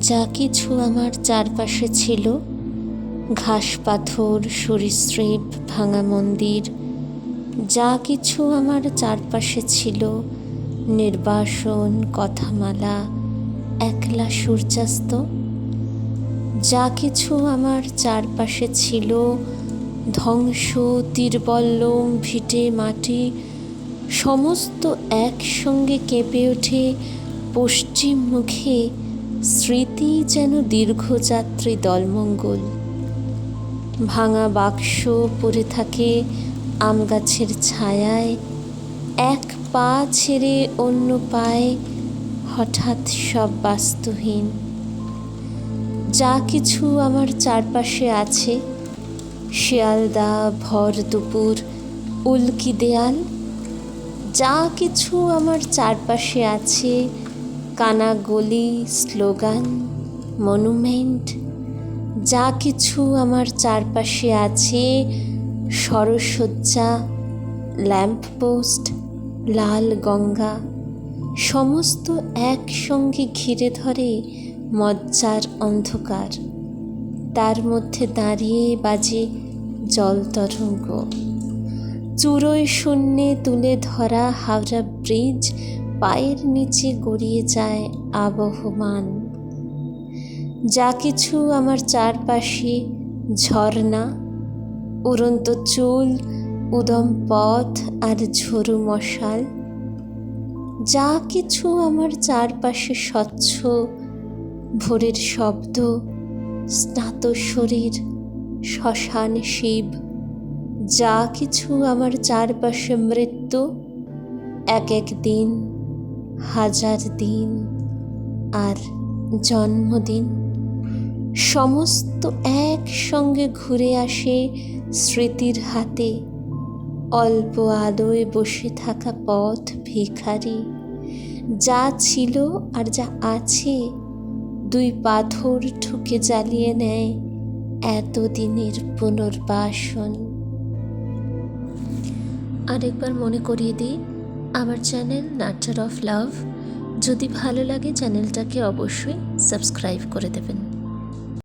যা কিছু আমার চারপাশে ছিল। ঘাস, পাথর, সরীসৃপ, ভাঙা মন্দির, যা কিছু আমার চারপাশে ছিল। নির্বাসন, কথামালা, একলা সূর্যাস্ত, যা কিছু আমার চারপাশে ছিল। ধ্বংস, তীরবল্লম, ভিটে মাটি, সমস্ত একসঙ্গে কেঁপে ওঠে। পশ্চিম মুখে স্মৃতি যেন দীর্ঘযাত্রী দলমঙ্গল। ভাঙা বাক্স পড়ে থাকে আম গাছের ছায়ায়। এক পা ছেড়ে অন্য পায়ে হঠাৎ সব বাস্তুহীন। যা কিছু আমার চারপাশে আছে, শিয়ালদা, ভর দুপুর, উল্কি দেয়াল, যা কিছু আমার চারপাশে আছে কানা গলি স্লোগান, মনুমেন্ট, যা কিছু আমার চারপাশে আছে, সরসজ্জা, ল্যাম্পপোস্ট, লাল গঙ্গা, সমস্ত একসঙ্গে ঘিরে ধরে মজ্জার অন্ধকার। তার মধ্যে দাঁড়িয়ে বাজে জল তরঙ্গ। চুরোয় শূন্যে তুলে ধরা হাওড়া ব্রিজ পায়ের নিচে গড়িয়ে যায় আবহমান। যা কিছু আমার চারপাশে ঝর্ণা, উড়ন্ত চুল, উদম পথ আর ঝরু মশাল। যা কিছু আমার চারপাশে স্বচ্ছ, ভোরের শব্দ, স্নাত শরীর, শ্মশান শিব। যা কিছু আমার চারপাশে মৃত্যু, এক এক দিন হাজার দিন আর জন্মদিন সমস্ত একসঙ্গে ঘুরে আসে স্মৃতির হাতে। অল্প আলোয় বসে থাকা পথ ভিখারি। যা ছিল আর যা আছে দুই পাথর ঠুকে জ্বালিয়ে নেয় এতদিনের পুনর্বাসন। আরেকবার মনে করিয়ে দিই আমার চ্যানেল নাটার অফ লাভ যদি ভালো লাগে চ্যানেলটাকে অবশ্যই সাবস্ক্রাইব করে দেবেন।